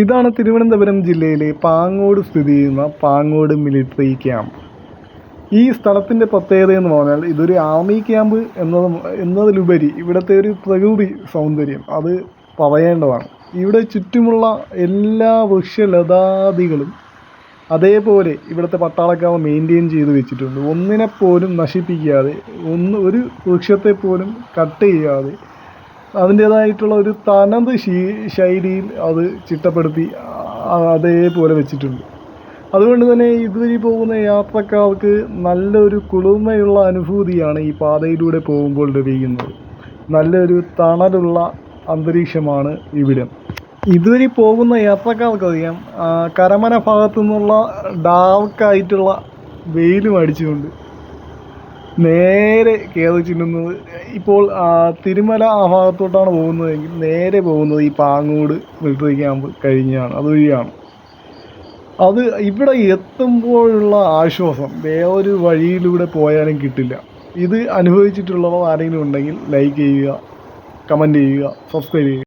ഇതാണ് തിരുവനന്തപുരം ജില്ലയിലെ പാങ്ങോട് സ്ഥിതി ചെയ്യുന്ന പാങ്ങോട് മിലിറ്ററി ക്യാമ്പ് ഈ സ്ഥലത്തിന്റെ പ്രത്യേകത എന്ന് പറഞ്ഞാൽ ഇതൊരു ആർമി ക്യാമ്പ് എന്നത് എന്നതിലുപരി ഇവിടുത്തെ ഒരു പ്രകൃതി സൗന്ദര്യം അത് പറയേണ്ടതാണ്. ഇവിടെ ചുറ്റുമുള്ള എല്ലാ വൃക്ഷലതാദികളും അതേപോലെ ഇവിടുത്തെ പട്ടാളക്കാവ് മെയിന്റെയിൻ ചെയ്ത് വെച്ചിട്ടുണ്ട്. ഒന്നിനെപ്പോലും നശിപ്പിക്കാതെ ഒന്ന് ഒരു വൃക്ഷത്തെ പോലും കട്ട് ചെയ്യാതെ അതിന്റേതായിട്ടുള്ള ഒരു തനത് ശീ ശൈലിയിൽ അത് ചിട്ടപ്പെടുത്തി അതേപോലെ വെച്ചിട്ടുണ്ട്. അതുകൊണ്ട് തന്നെ ഇതുവഴി പോകുന്ന യാത്രക്കാർക്ക് നല്ലൊരു കുളിർമയുള്ള അനുഭൂതിയാണ് ഈ പാതയിലൂടെ പോകുമ്പോൾ ലഭിക്കുന്നത്. നല്ലൊരു തണലുള്ള അന്തരീക്ഷമാണ് ഇവിടം. ഇതുവഴി പോകുന്ന യാത്രക്കാർക്കറിയാം കരമന ഭാഗത്തു നിന്നുള്ള ഡാർക്കായിട്ടുള്ള വെയിലും അടിച്ചുകൊണ്ട് നേരെ കയറി ചെല്ലുന്നത് ഇപ്പോൾ തിരുമല ആ ഭാഗത്തോട്ടാണ് പോകുന്നതെങ്കിൽ നേരെ പോകുന്നത് ഈ പാങ്ങോട് മിലിറ്ററി ക്യാമ്പ് കഴിഞ്ഞാണ്. അതുവഴിയാണ്. അത് ഇവിടെ എത്തുമ്പോഴുള്ള ആശ്വാസം വേറൊരു വഴിയിലൂടെ പോയാലും കിട്ടില്ല. ഇത് അനുഭവിച്ചിട്ടുള്ളവർ ആരെങ്കിലും ഉണ്ടെങ്കിൽ ലൈക്ക് ചെയ്യുക കമന്റ് ചെയ്യുക സബ്സ്ക്രൈബ് ചെയ്യുക.